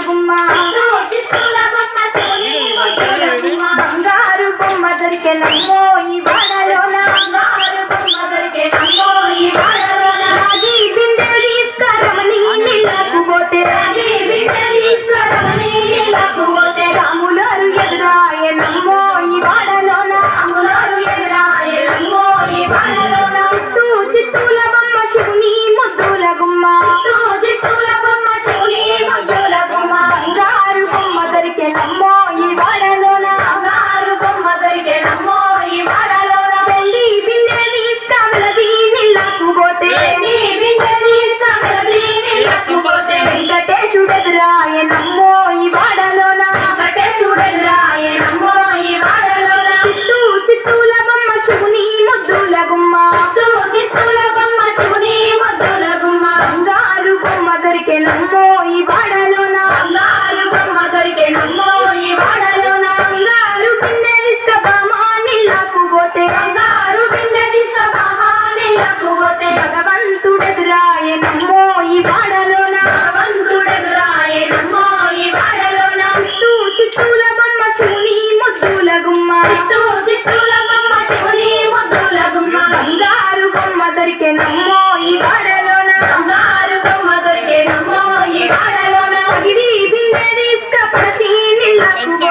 బొమ్మ. బంగారు బొమ్మ దొరికెనమ్మో ఇవా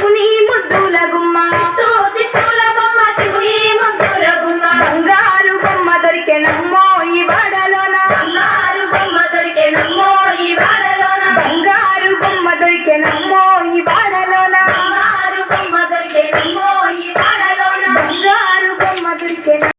Ponyo!